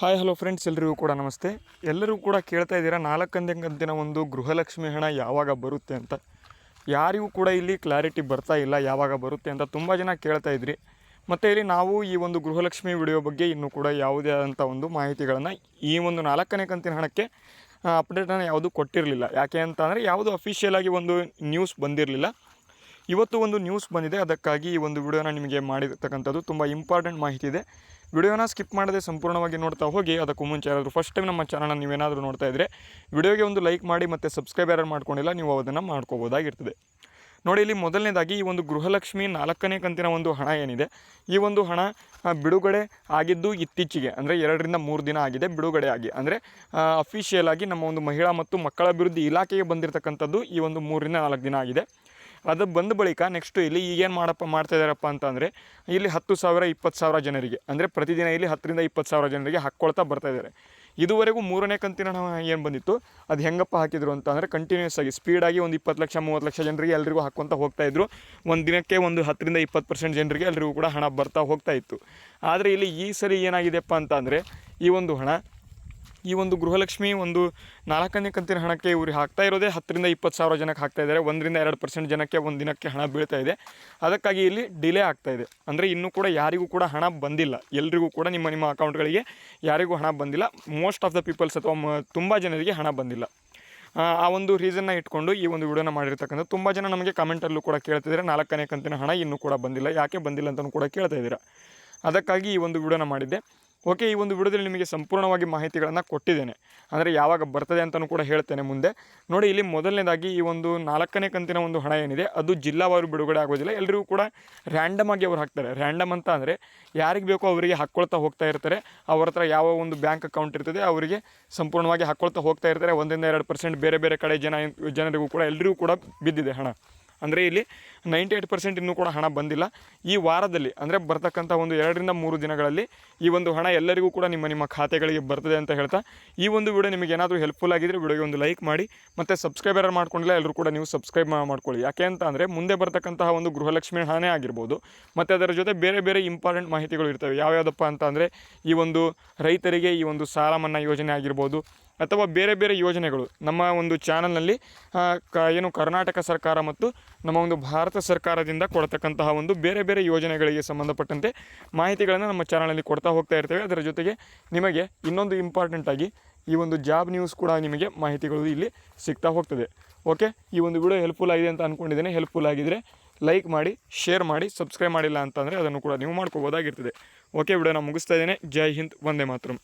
Hi hello friends ಎಲ್ಲರಿಗೂ ಕೂಡ ನಮಸ್ತೆ. ಎಲ್ಲರೂ ಕೂಡ ಕೇಳ್ತಾ ಇದ್ದೀರಾ ಕಂತಿನ ಒಂದು ಗೃಹಲಕ್ಷ್ಮಿ ಹಣ ಯಾವಾಗ ಬರುತ್ತೆ ಅಂತ. ಯಾರಿಗೂ ಕೂಡ ಇಲ್ಲಿ ಕ್ಲಾರಿಟಿ ಬರ್ತಾ ಇಲ್ಲ ಯಾವಾಗ ಬರುತ್ತೆ ಅಂತ. ತುಂಬ ಜನ ಕೇಳ್ತಾ ಇದ್ರಿ. ಮತ್ತು ಇಲ್ಲಿ ನಾವು ಈ ಒಂದು ಗೃಹಲಕ್ಷ್ಮಿ ವಿಡಿಯೋ ಬಗ್ಗೆ ಇನ್ನೂ ಕೂಡ ಯಾವುದೇ ಆದಂಥ ಒಂದು ಮಾಹಿತಿಗಳನ್ನು ಈ ಒಂದು ನಾಲ್ಕನೇ ಕಂತಿನ ಹಣಕ್ಕೆ ಅಪ್ಡೇಟನ್ನು ಯಾವುದೂ ಕೊಟ್ಟಿರಲಿಲ್ಲ. ಯಾಕೆ ಅಂತ ಅಂದರೆ ಯಾವುದು ಅಫಿಷಿಯಲಾಗಿ ಒಂದು ನ್ಯೂಸ್ ಬಂದಿರಲಿಲ್ಲ. ಇವತ್ತು ಒಂದು ನ್ಯೂಸ್ ಬಂದಿದೆ. ಅದಕ್ಕಾಗಿ ಈ ಒಂದು ವಿಡಿಯೋನ ನಿಮಗೆ ಮಾಡಿರ್ತಕ್ಕಂಥದ್ದು ತುಂಬ ಇಂಪಾರ್ಟೆಂಟ್ ಮಾಹಿತಿ ಇದೆ. ವಿಡಿಯೋನ ಸ್ಕಿಪ್ ಮಾಡದೆ ಸಂಪೂರ್ಣವಾಗಿ ನೋಡ್ತಾ ಹೋಗಿ, ಅದಕ್ಕೂ ಮುಂಚೆ ಯಾರಾದರೂ ಫಸ್ಟ್ ಟೈಮ್ ನಮ್ಮ ಚಾನಲ್ನ ನೀವೇನಾದರೂ ನೋಡ್ತಾ ಇದ್ದರೆ ವಿಡಿಯೋಗೆ ಒಂದು ಲೈಕ್ ಮಾಡಿ ಮತ್ತು ಸಬ್ಸ್ಕ್ರೈಬ್ ಯಾರು ಮಾಡ್ಕೊಂಡಿಲ್ಲ, ನೀವು ಅದನ್ನು ಮಾಡ್ಕೋಬೋದಾಗಿರ್ತದೆ. ನೋಡಿ, ಇಲ್ಲಿ ಮೊದಲನೇದಾಗಿ ಈ ಒಂದು ಗೃಹಲಕ್ಷ್ಮಿ ನಾಲ್ಕನೇ ಕಂತಿನ ಒಂದು ಹಣ ಏನಿದೆ, ಈ ಒಂದು ಹಣ ಬಿಡುಗಡೆ ಆಗಿದ್ದು ಇತ್ತೀಚೆಗೆ, ಅಂದರೆ ಎರಡರಿಂದ ಮೂರು ದಿನ ಆಗಿದೆ ಬಿಡುಗಡೆ ಆಗಿ. ಅಂದರೆ ಅಫಿಷಿಯಲ್ ಆಗಿ ನಮ್ಮ ಒಂದು ಮಹಿಳಾ ಮತ್ತು ಮಕ್ಕಳ ಅಭಿವೃದ್ಧಿ ಇಲಾಖೆಗೆ ಬಂದಿರತಕ್ಕಂಥದ್ದು ಈ ಒಂದು ಮೂರರಿಂದ ನಾಲ್ಕು ದಿನ ಆಗಿದೆ. ಅದು ಬಂದ ಬಳಿಕ ನೆಕ್ಸ್ಟು ಇಲ್ಲಿ ಈಗೇನು ಮಾಡಪ್ಪ, ಮಾಡ್ತಾ ಇದ್ದಾರಪ್ಪ ಅಂತಂದರೆ ಇಲ್ಲಿ ಹತ್ತು ಸಾವಿರ, ಇಪ್ಪತ್ತು ಸಾವಿರ ಜನರಿಗೆ, ಅಂದರೆ ಪ್ರತಿದಿನ ಇಲ್ಲಿ ಹತ್ತರಿಂದ ಇಪ್ಪತ್ತು ಸಾವಿರ ಜನರಿಗೆ ಹಾಕ್ಕೊಳ್ತಾ ಬರ್ತಾ ಇದ್ದಾರೆ ಇದುವರೆಗೂ ಮೂರನೇ ಕಂತಿನ ಏನು ಬಂದಿತ್ತು? ಅದು ಹೆಂಗಪ್ಪ ಹಾಕಿದ್ರು ಅಂತ ಅಂದರೆ ಕಂಟಿನ್ಯೂಸ್ ಆಗಿ ಸ್ಪೀಡಾಗಿ ಒಂದು ಇಪ್ಪತ್ತು ಲಕ್ಷ, ಮೂವತ್ತು ಲಕ್ಷ ಜನರಿಗೆ ಎಲ್ಲರಿಗೂ ಹಾಕ್ಕೊತ ಹೋಗ್ತಾ ಇದ್ರು. ಒಂದು ದಿನಕ್ಕೆ ಒಂದು ಹತ್ತರಿಂದ ಇಪ್ಪತ್ತು ಪರ್ಸೆಂಟ್ ಜನರಿಗೆ ಎಲ್ಲರಿಗೂ ಕೂಡ ಹಣ ಬರ್ತಾ ಹೋಗ್ತಾ ಇತ್ತು. ಆದರೆ ಇಲ್ಲಿ ಈ ಸರಿ ಏನಾಗಿದೆಪ್ಪ ಅಂತ ಅಂದರೆ ಈ ಒಂದು ಹಣ ಈ ಒಂದು ಗೃಹಲಕ್ಷ್ಮಿ ಒಂದು ನಾಲ್ಕನೇ ಕಂತಿನ ಹಣಕ್ಕೆ ಇವ್ರಿಗೆ ಹಾಕ್ತಾ ಇರೋದೇ ಹತ್ತರಿಂದ ಇಪ್ಪತ್ತು ಸಾವಿರ ಜನಕ್ಕೆ ಹಾಕ್ತಾ ಇದ್ದಾರೆ. ಒಂದರಿಂದ ಎರಡು ಪರ್ಸೆಂಟ್ ಜನಕ್ಕೆ ಒಂದು ದಿನಕ್ಕೆ ಹಣ ಬೀಳ್ತಾ ಇದೆ. ಅದಕ್ಕಾಗಿ ಇಲ್ಲಿ ಡಿಲೇ ಆಗ್ತಾ ಇದೆ. ಅಂದರೆ ಇನ್ನೂ ಕೂಡ ಯಾರಿಗೂ ಕೂಡ ಹಣ ಬಂದಿಲ್ಲ. ಎಲ್ರಿಗೂ ಕೂಡ ನಿಮ್ಮ ನಿಮ್ಮ ಅಕೌಂಟ್ಗಳಿಗೆ ಯಾರಿಗೂ ಹಣ ಬಂದಿಲ್ಲ. ಮೋಸ್ಟ್ ಆಫ್ ದ ಪೀಪಲ್ಸ್ ಅಥವಾ ತುಂಬ ಜನರಿಗೆ ಹಣ ಬಂದಿಲ್ಲ. ಆ ಒಂದು ರೀಸನ್ನ ಇಟ್ಕೊಂಡು ಈ ಒಂದು ವಿಡಿಯೋನ ಮಾಡಿರ್ತಕ್ಕಂಥ ತುಂಬ ಜನ ನಮಗೆ ಕಮೆಂಟಲ್ಲೂ ಕೂಡ ಕೇಳ್ತಿದ್ದಾರೆ. ನಾಲ್ಕನೇ ಕಂತಿನ ಹಣ ಇನ್ನೂ ಕೂಡ ಬಂದಿಲ್ಲ. ಯಾಕೆ ಬಂದಿಲ್ಲ ಅಂತಲೂ ಕೂಡ ಕೇಳ್ತಾ ಇದ್ದೀರಾ. ಅದಕ್ಕಾಗಿ ಈ ಒಂದು ವಿಡಿಯೋನ ಮಾಡಿದ್ದೆ. ಓಕೆ, ಈ ಒಂದು ವಿಡಿಯೋದಲ್ಲಿ ನಿಮಗೆ ಸಂಪೂರ್ಣವಾಗಿ ಮಾಹಿತಿಗಳನ್ನು ಕೊಟ್ಟಿದ್ದೇನೆ. ಅಂದರೆ ಯಾವಾಗ ಬರ್ತದೆ ಅಂತಲೂ ಕೂಡ ಹೇಳ್ತೇನೆ ಮುಂದೆ. ನೋಡಿ, ಇಲ್ಲಿ ಮೊದಲನೇದಾಗಿ ಈ ಒಂದು ನಾಲ್ಕನೇ ಕಂತಿನ ಒಂದು ಹಣ ಏನಿದೆ, ಅದು ಜಿಲ್ಲಾವಾರು ಬಿಡುಗಡೆ ಆಗೋದಿಲ್ಲ. ಎಲ್ಲರಿಗೂ ಕೂಡ ರ್ಯಾಂಡಮ್ ಆಗಿ ಅವ್ರು ಹಾಕ್ತಾರೆ. ರ್ಯಾಂಡಮ್ ಅಂತ ಅಂದರೆ ಯಾರಿಗೆ ಬೇಕೋ ಅವರಿಗೆ ಹಾಕ್ಕೊಳ್ತಾ ಹೋಗ್ತಾ ಇರ್ತಾರೆ. ಅವ್ರ ಹತ್ರ ಯಾವ ಒಂದು ಬ್ಯಾಂಕ್ ಅಕೌಂಟ್ ಇರ್ತದೆ, ಅವರಿಗೆ ಸಂಪೂರ್ಣವಾಗಿ ಹಾಕ್ಕೊಳ್ತಾ ಹೋಗ್ತಾ ಇರ್ತಾರೆ. ಒಂದರಿಂದ ಎರಡು ಪರ್ಸೆಂಟ್ ಬೇರೆ ಬೇರೆ ಕಡೆ ಜನ, ಜನರಿಗೂ ಕೂಡ ಎಲ್ಲರಿಗೂ ಕೂಡ ಬಿದ್ದಿದೆ ಹಣ. ಅಂದರೆ ಇಲ್ಲಿ ನೈಂಟಿ ಏಯ್ಟ್ ಪರ್ಸೆಂಟ್ ಇನ್ನೂ ಕೂಡ ಹಣ ಬಂದಿಲ್ಲ. ಈ ವಾರದಲ್ಲಿ, ಅಂದರೆ ಬರ್ತಕ್ಕಂಥ ಒಂದು ಎರಡರಿಂದ ಮೂರು ದಿನಗಳಲ್ಲಿ ಈ ಒಂದು ಹಣ ಎಲ್ಲರಿಗೂ ಕೂಡ ನಿಮ್ಮ ನಿಮ್ಮ ಖಾತೆಗಳಿಗೆ ಬರ್ತದೆ ಅಂತ ಹೇಳ್ತಾ, ಈ ಒಂದು ವಿಡಿಯೋ ನಿಮಗೆ ಏನಾದರೂ ಹೆಲ್ಪ್ಫುಲ್ ಆಗಿದ್ದರೆ ವಿಡಿಯೋಗೆ ಒಂದು ಲೈಕ್ ಮಾಡಿ, ಮತ್ತು ಸಬ್ಸ್ಕ್ರೈಬರ್ ಮಾಡ್ಕೊಂಡಿಲ್ಲ ಎಲ್ಲರೂ ಕೂಡ ನೀವು ಸಬ್ಸ್ಕ್ರೈಬ್ ಮಾಡ್ಕೊಳ್ಳಿ. ಯಾಕೆ ಅಂತ ಅಂದರೆ ಮುಂದೆ ಬರ್ತಕ್ಕಂತಹ ಒಂದು ಗೃಹಲಕ್ಷ್ಮಿ ಹಣನೇ ಆಗಿರ್ಬೋದು, ಮತ್ತು ಅದರ ಜೊತೆ ಬೇರೆ ಬೇರೆ ಇಂಪಾರ್ಟೆಂಟ್ ಮಾಹಿತಿಗಳು ಇರ್ತವೆ. ಯಾವ್ಯಾವುದಪ್ಪ ಅಂತ ಅಂದರೆ ಈ ಒಂದು ರೈತರಿಗೆ ಈ ಒಂದು ಸಾಲ ಮನ್ನಾ ಯೋಜನೆ ಆಗಿರ್ಬೋದು ಅಥವಾ ಬೇರೆ ಬೇರೆ ಯೋಜನೆಗಳು. ನಮ್ಮ ಒಂದು ಚಾನಲ್ನಲ್ಲಿ ಕ, ಏನು ಕರ್ನಾಟಕ ಸರ್ಕಾರ ಮತ್ತು ನಮ್ಮ ಒಂದು ಭಾರತ ಸರ್ಕಾರದಿಂದ ಕೊಡ್ತಕ್ಕಂತಹ ಒಂದು ಬೇರೆ ಬೇರೆ ಯೋಜನೆಗಳಿಗೆ ಸಂಬಂಧಪಟ್ಟಂತೆ ಮಾಹಿತಿಗಳನ್ನು ನಮ್ಮ ಚಾನಲಲ್ಲಿ ಕೊಡ್ತಾ ಹೋಗ್ತಾ ಇರ್ತೇವೆ. ಅದರ ಜೊತೆಗೆ ನಿಮಗೆ ಇನ್ನೊಂದು ಇಂಪಾರ್ಟೆಂಟ್ ಆಗಿ ಈ ಒಂದು ಜಾಬ್ ನ್ಯೂಸ್ ಕೂಡ ನಿಮಗೆ ಮಾಹಿತಿಗಳು ಇಲ್ಲಿ ಸಿಗ್ತಾ ಹೋಗ್ತದೆ. ಓಕೆ? ಈ ಒಂದು ವಿಡಿಯೋ ಹೆಲ್ಪ್ಫುಲ್ ಆಗಿದೆ ಅಂತ ಅಂದ್ಕೊಂಡಿದ್ದೇನೆ ಹೆಲ್ಪ್ಫುಲ್ ಆಗಿದ್ದರೆ ಲೈಕ್ ಮಾಡಿ, ಶೇರ್ ಮಾಡಿ, ಸಬ್ಸ್ಕ್ರೈಬ್ ಮಾಡಿಲ್ಲ ಅಂತಂದರೆ ಅದನ್ನು ಕೂಡ ನೀವು ಮಾಡ್ಕೋಬೋದಾಗಿರ್ತದೆ. ಓಕೆ? ವಿಡಿಯೋ ನಾನು ಮುಗಿಸ್ತಾ ಇದ್ದೇನೆ. ಜೈ ಹಿಂದ್, ವಂದೇ ಮಾತರಂ.